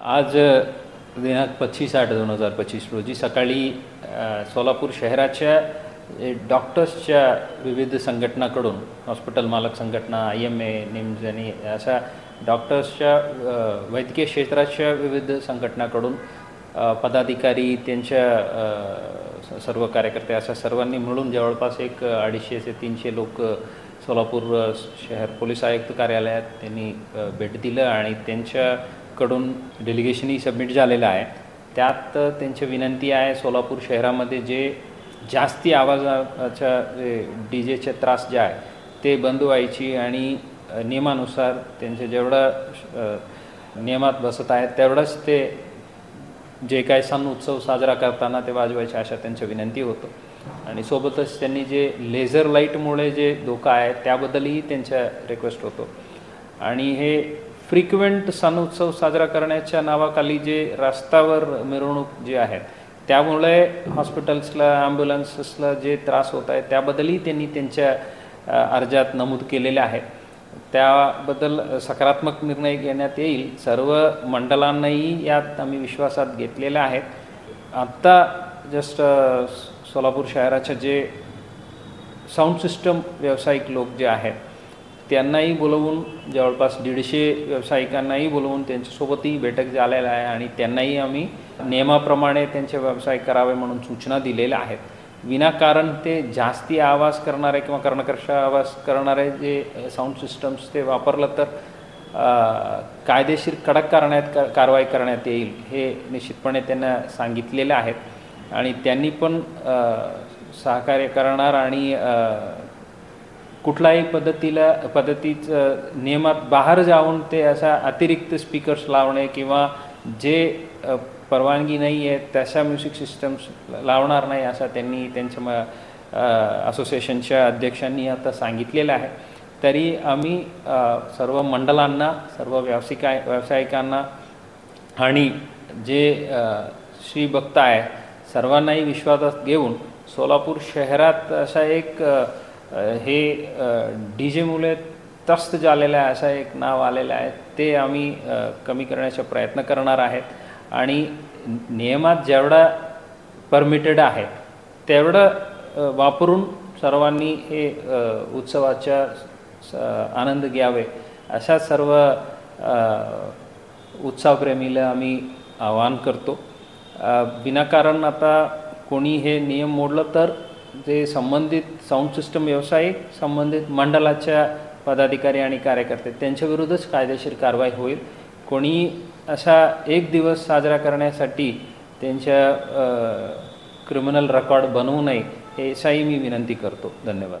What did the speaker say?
आज दिनांक पच्चीस आठ दोन हजार पच्चीस रोजी सकाळी सोलापूर शहराच्या डॉक्टर्सच्या विविध संघटनाकडून हॉस्पिटल मालक संघटना आय एम ए निम्स आणि अशा डॉक्टर्सच्या वैद्यकीय क्षेत्राच्या विविध संघटनाकडून पदाधिकारी त्यांच्या सर्व कार्यकर्ते अशा सर्वांनी मिळून जवळपास एक अडीचशे ते तीनशे लोक सोलापूर शहर पोलीस आयुक्त कार्यालयात त्यांनी भेट दिलं आणि त्यांच्या कडून डेलिगेशनही सबमिट झालेलं आहे. त्यात त्यांची विनंती आहे सोलापूर शहरामध्ये जे जास्ती आवाजाच्या जे डी जेचे त्रास जे आहे ते बंद व्हायची आणि नियमानुसार त्यांचे जेवढं नियमात बसत आहेत तेवढंच ते जे काय सण उत्सव साजरा करताना ते वाजवायचे अशा त्यांच्या विनंती होतं. आणि सोबतच त्यांनी जे लेझर लाईटमुळे जे धोका आहे त्याबद्दलही त्यांच्या रिक्वेस्ट होतो. आणि हे फ्रिक्वेंट सण उत्सव साजरा करण्याच्या नावाखाली जे रस्त्यावर मिरवणूक जे आहेत त्यामुळे हॉस्पिटल्सला ॲम्ब्युलन्सेसला जे त्रास होत आहे त्याबद्दलही त्यांनी त्यांच्या अर्जात नमूद केलेले आहेत त्याबद्दल सकारात्मक निर्णय घेण्यात येईल. सर्व मंडळांनाही यात आम्ही विश्वासात घेतलेल्या आहेत. आत्ता जस्ट सोलापूर शहराच्या जे साऊंड सिस्टम व्यावसायिक लोक जे आहेत त्यांनाही बोलवून जवळपास दीडशे व्यावसायिकांनाही बोलवून त्यांच्यासोबतही बैठक झालेला आहे आणि त्यांनाही आम्ही नियमाप्रमाणे त्यांचे व्यवसाय करावे म्हणून सूचना दिलेल्या आहेत. विनाकारण ते जास्ती आवाज करणारे किंवा कर्णकर्ष आवाज करणारे जे साऊंड सिस्टम्स ते वापरलं तर कायदेशीर कडक करण्यात कारवाई करण्यात येईल हे निश्चितपणे त्यांना सांगितलेले आहेत आणि त्यांनी पण सहकार्य करणार आणि कुठलाही कुठल्याही पद्धतीला पद्धतीचं नियमात बाहेर जाऊन ते असा अतिरिक्त स्पीकर्स लावणे किंवा जे परवानगी नाही आहे तशा म्युझिक सिस्टम्स लावणार नाही असं त्यांनी त्यांच्या म असोसिएशनच्या अध्यक्षांनी आता सांगितलेलं आहे. तरी आम्ही सर्व मंडळांना सर्व व्यावसायिका व्यावसायिकांना आणि जे श्री भक्त आहे सर्वांनाही विश्वासात घेऊन सोलापूर शहरात असा एक हे डी जेमुळे त्रस्त झालेलं आहे असं एक नाव आलेलं आहे. ते आम्ही कमी करण्याचा प्रयत्न करणार आहेत. आणि नियमात जेवढा परमिटेड आहे तेवढं वापरून सर्वांनी हे उत्सवाच्या स- आनंद घ्यावे. अशा सर्व उत्सवप्रेमीला आम्ही आवाहन करतो. विनाकारण आता कोणी हे नियम मोडलं तर जे संबंधित साऊंड सिस्टम व्यावसायिक संबंधित मंडळाच्या पदाधिकारी आणि कार्यकर्ते त्यांच्याविरुद्धच कायदेशीर कारवाई होईल. कोणी असा एक दिवस साजरा करण्यासाठी त्यांच्या क्रिमिनल रेकॉर्ड बनवू नये हे असाही मी विनंती करतो. धन्यवाद.